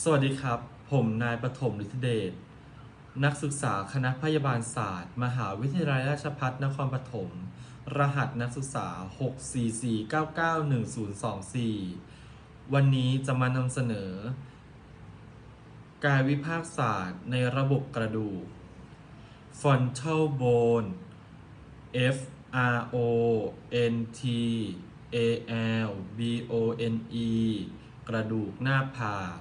สวัสดีครับ ผมนายปฐมฤทธิเดช นักศึกษาคณะพยาบาลศาสตร์ มหาวิทยาลัยราชภัฏนครปฐม รหัสนักศึกษา 644991024 วันนี้จะมานำเสนอ กายวิภาคศาสตร์ในระบบกระดูก frontal bone F R O N T A L B O N E กระดูกหน้าผาก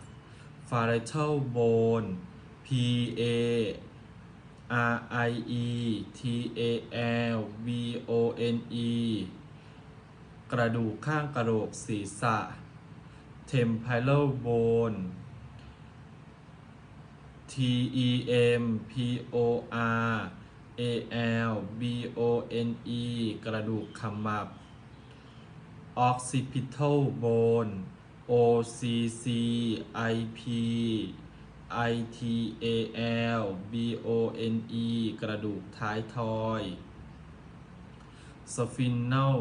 parietal bone P A R I E T A L B O N E กระดูกข้างกระโหลกศีรษะ temporal bone T E M P O R A L B O N E กระดูกขมับ occipital bone O C C I P I T A L B O N E กระดูกท้ายทอย spinal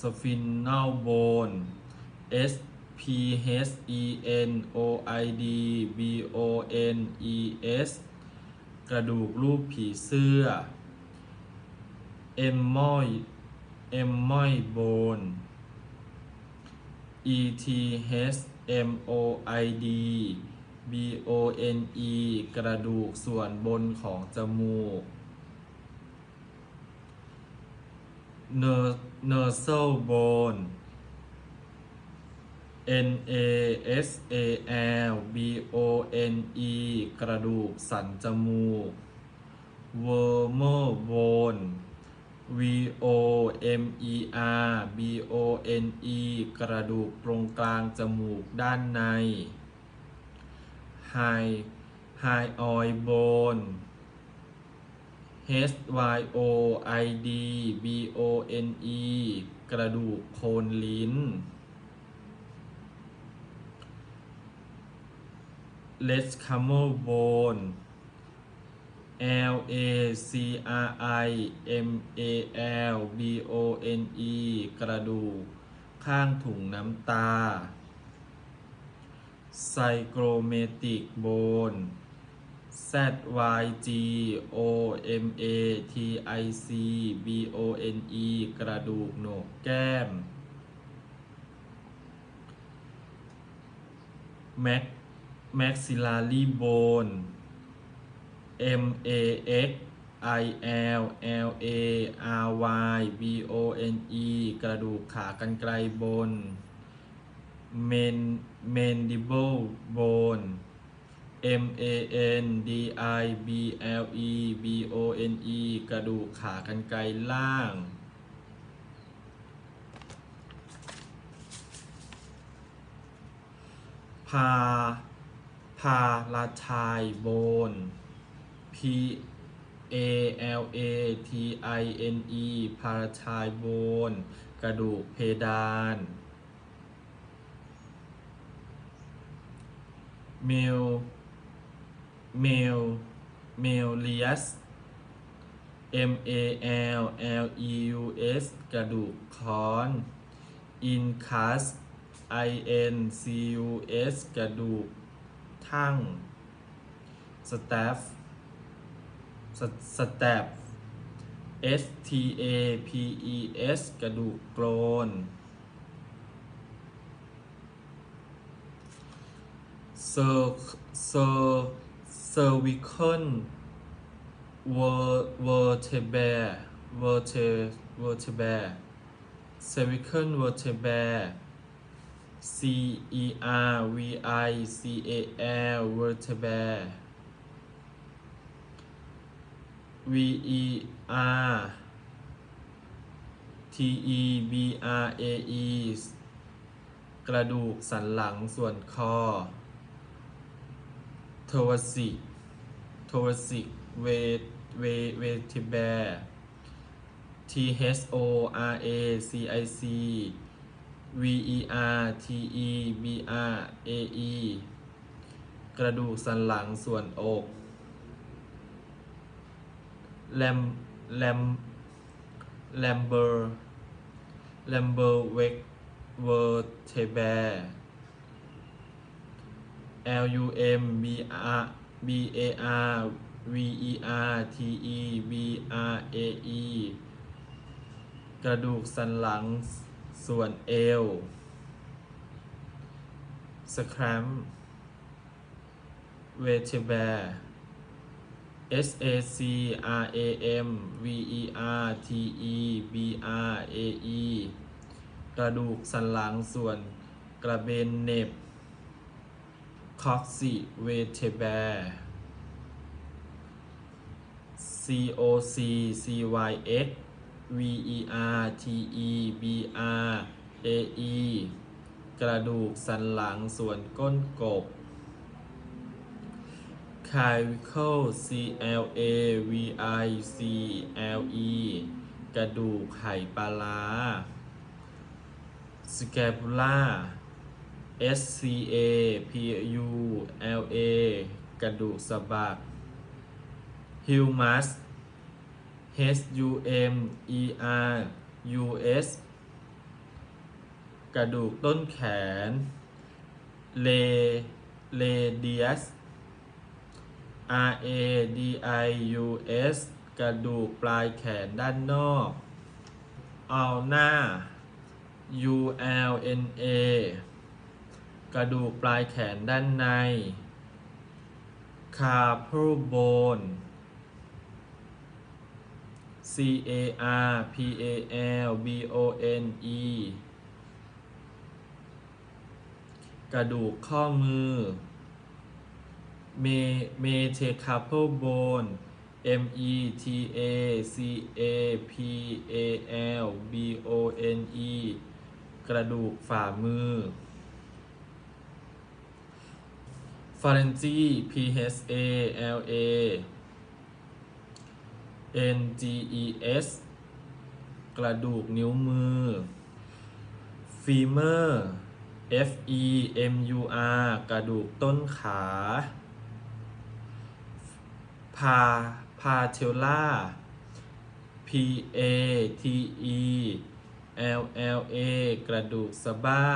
spinal bone S P H E N O I D B O N E S กระดูกรูปผีเสื้อ Emoy Emoy bone E T H M O I D B O N E กระดูกส่วนบนของจมูก nasal bone N A S A L B O N E กระดูกสันจมูก Wormer bone V O M E R B O N E กระดูกตรงกลางจมูกด้านใน High High oil bone H Y O I D B O N E กระดูกโคนลิ้น Let's come bone L A C R I M A L B O N E กระดูก ข้างถุงน้ำตา Psychromatic bone Z Y G O M A T I C B O N E กระดูกโหนกแก้ม Mac maxillary bone M A X I L L A R Y B O N E กระดูกขากรรไกรบน Men mandible bone M A N D I B L E B O N E กระดูกขากรรไกรล่าง พา พาลาชายโบน P A L A T I N E พาราชายโบน กระดูกเพดาน เมล เมล เมลเลียส M A L L E U S กระดูกคอนอินคัส I N C U S กระดูก ทั่งสแตฟ สสแตป S T A P E S กระดูกโกรนเซอร์เซอร์เซอร์วิคอนเวอร์เวอร์เทเบเวอร์เทเวอร์เทเบเซอร์วิคอนเวอร์เทเบ C E R V I C A L vertebrae V E R T E B R A E กระดูกสันหลังส่วนคอ thoracic thoracic v vertebrae T H O R A C I C V E R T E B R A E กระดูกสันหลังส่วนอก แลมแลมแลมเบอร์แลมเบอร์เวกเวอร์เทเบ L U M B R B A R V E R T E B R A E กระดูกสันหลังส่วนเอวสแครมเวเทเบ S A C R A M V E R T E B R A E กระดูกสันหลังส่วนกระเบนเน็บคอกซิเวเทเบ C O C C Y X V E R T E B R A E กระดูกสันหลังส่วนก้นกบ clavicle C L A V I C L E กระดูกไข่ปลาร้า scapula S C A P U L A กระดูกสะบัก humerus H U M E R U S กระดูกต้นแขนเลเลเดียส R A D I U S กระดูกปลายแขนด้านนอก เอาหน้า U L N A กระดูกปลายแขนด้านใน Carpal bone C A R P A L B O N E กระดูกข้อมือ เมเมเทคาเพลโบน M E T A C A P A L B O N E กระดูกฝ่ามือฟาเรนจี P H A L A N G E S กระดูกนิ้วมือฟีเมอร์ F E M U R กระดูกต้นขา พาพาเทลล่า P A T E L L A กระดูกสะบ้า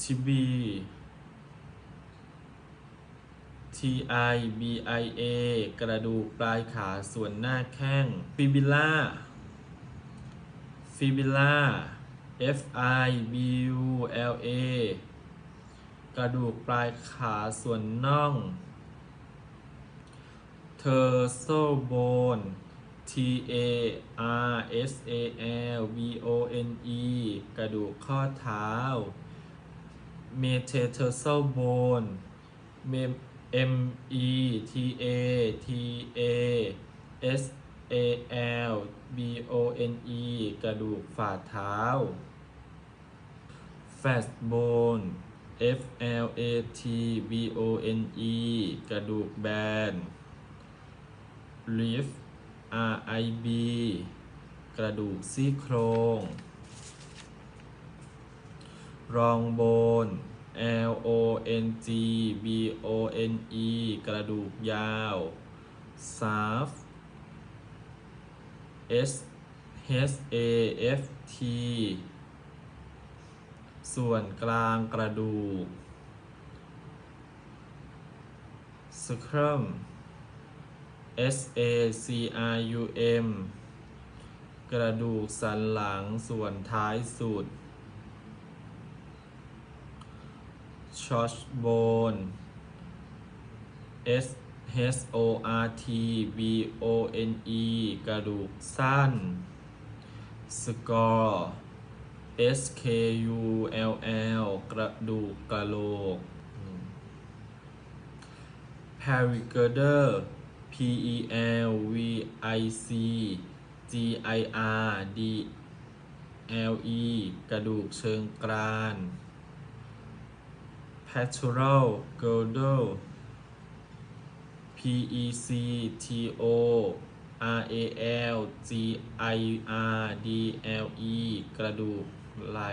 ทิบี T I B I A กระดูกปลายขาส่วนหน้าแข้ง ฟิบิล่า ฟิบิล่า F I B U L A กระดูกปลายขาส่วนน่อง เทอร์โซโบน T A R S A L B O N E กระดูกข้อเท้าเมเทเทอร์โซโบน M E T A T A S A L B O N E กระดูกฝ่าเท้า Fat bone F L A T B O N E กระดูกแบน Rib R I B กระดูกซี่โครง รองโบน L O N G B O N E กระดูกยาว s a f S H A F T ส่วนกลางกระดูก Scrum S A C R U M กระดูกสันหลังส่วนท้ายสุดชอชโบน S H O R T B O N E กระดูกสั้นสกอร์ S K U L L กระดูกกะโหลก Parigder P E L V I C G I R D L E กระดูกเชิงกราน Pectoral Girdle P E C T O R A L G I R D L E กระดูกไหล่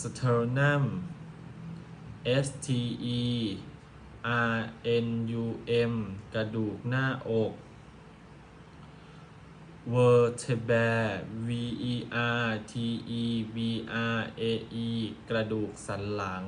Sternum S T E R N U M กระดูกหน้าอก vertebrae v e r t e b r a e กระดูกสันหลัง